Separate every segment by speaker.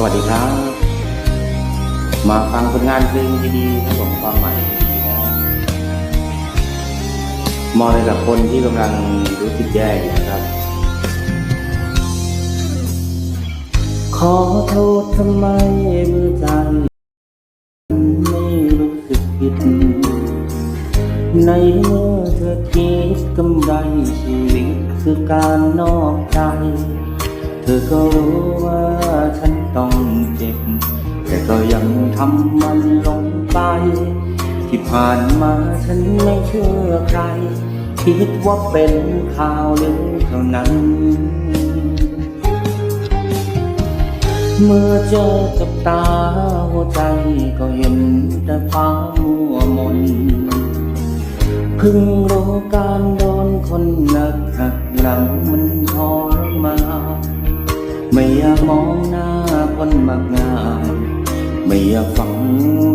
Speaker 1: สวัสดีครับ มาฟังผลงานเพลงดีๆครับผมความใหม่ดีๆนะมองในกับคนที่กำลังรู้สึกแย่อยู่นะครับ ขอโทษทำไมเมื่อใจไม่รู้สึกผิด ในเมื่อเธอคิดกำไรชีวิตคือการนอกใจ อก็รู้ว่าฉันต้องเจ็บ แต่ก็ยังทำมันลงไป ที่ผ่านมาฉันไม่เชื่อใคร คิดว่าเป็นข่าวลือเท่านั้น เมื่อเจอกับตาหัวใจก็เห็นแต่ฟ้ามัวมนพิ่งรู้การโดน ไม่อยากฟัง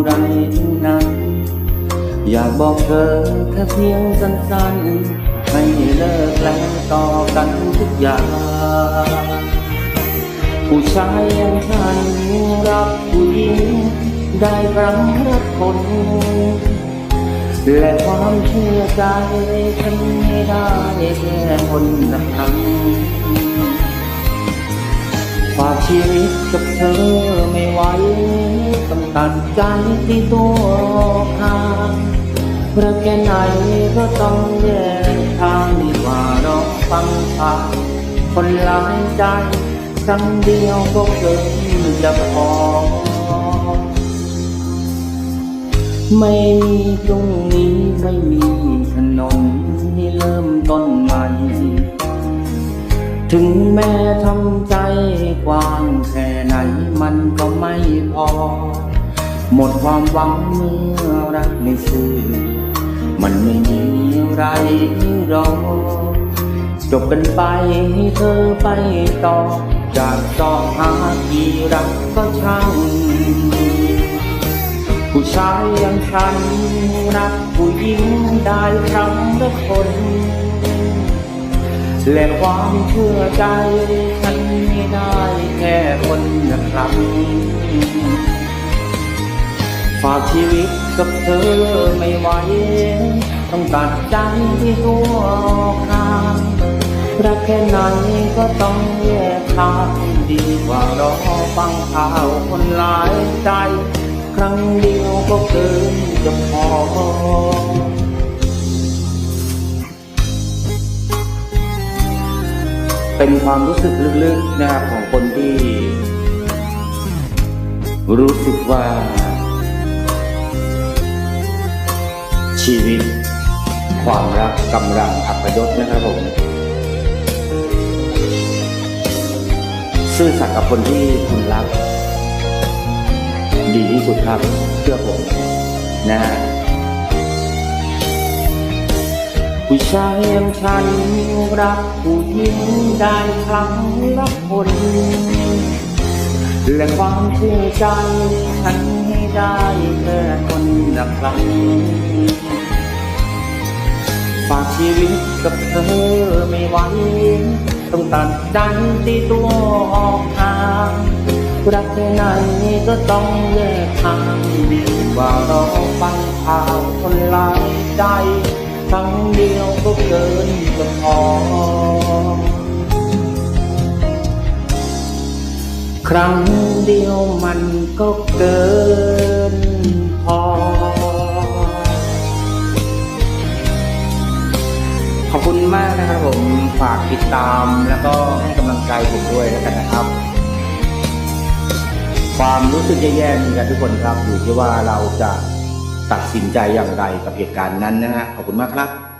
Speaker 1: ไรทั้งนั้น อยากบอกเธอแค่เพียงสั้นๆ ให้เลิกแล้วต่อกันทุกอย่าง ผู้ชายอย่างฉันรักผู้หญิงได้ครั้งละคนและความเชื่อใจฉันไม่ได้แค่คนละครั้งฝากชีวิตกับเธอไม่ไหว ตัดใจที่ตัวขางรักแค่ไหนก็ต้องแยกทางดีกว่าเราฟังข่าวคนหลายใจครั้งเดียวก็เกินจะพอ ไม่มีตรงนี้ไม่มีถนนให้เริ่มต้นใหม่ ถึงแม้ทำใจกว้างแค่ไหนมันก็ไม่พอ หมดความหวังเมื่อรักไม่ซื่อมันไม่มีอะไรรอจบกันไปให้เธอไปต่อ จากต่อหากี่รักก็ช่าง ผู้ชายอย่างฉันรักผู้หญิงได้ครั้งละคน และความเชื่อใจฉันไม่ได้แค่คนละครั้ง ฝากชีวิตกับเธอไม่ไหว ต้องตัดใจที่ตัวข้างรักแค่ไหนก็ต้องแยกทางดีกว่ารอฟังข่าวคนหลายใจ ครั้งเดียวก็เกินจะพอเป็นความรู้สึกลึกๆนะครับของคนที่ รู้สึกว่า ชีวิต ความรักกำลังอัปยศนะครับผม ซื่อสัตย์กับคนที่คุณรัก ดีที่สุดครับเชื่อผมนะฮะผู้ชายอย่างฉันรักผู้หญิงได้ครั้งละคนและความเชื่อใจฉันให้ได้แค่คนละครั้งากชีวิตกับเธอไม่ไหวต้องตัดใจที่ตัวออกห่างรักแค่ไหนก็ต้องแยกทางดีกว่าเราฟังข่าวคนลายใจครั้งเดียวก็เกินจะพอครั้งเดียวมันก็เกิน นะครับผมฝากติดตามแล้วก็ให้กำลังใจผมด้วยแล้วกันนะครับ ความรู้สึกแย่ๆมีกันทุกคนครับอยู่ที่ว่าเราจะตัดสินใจอย่างไรกับเหตุการณ์นั้นนะฮะขอบคุณมากครับ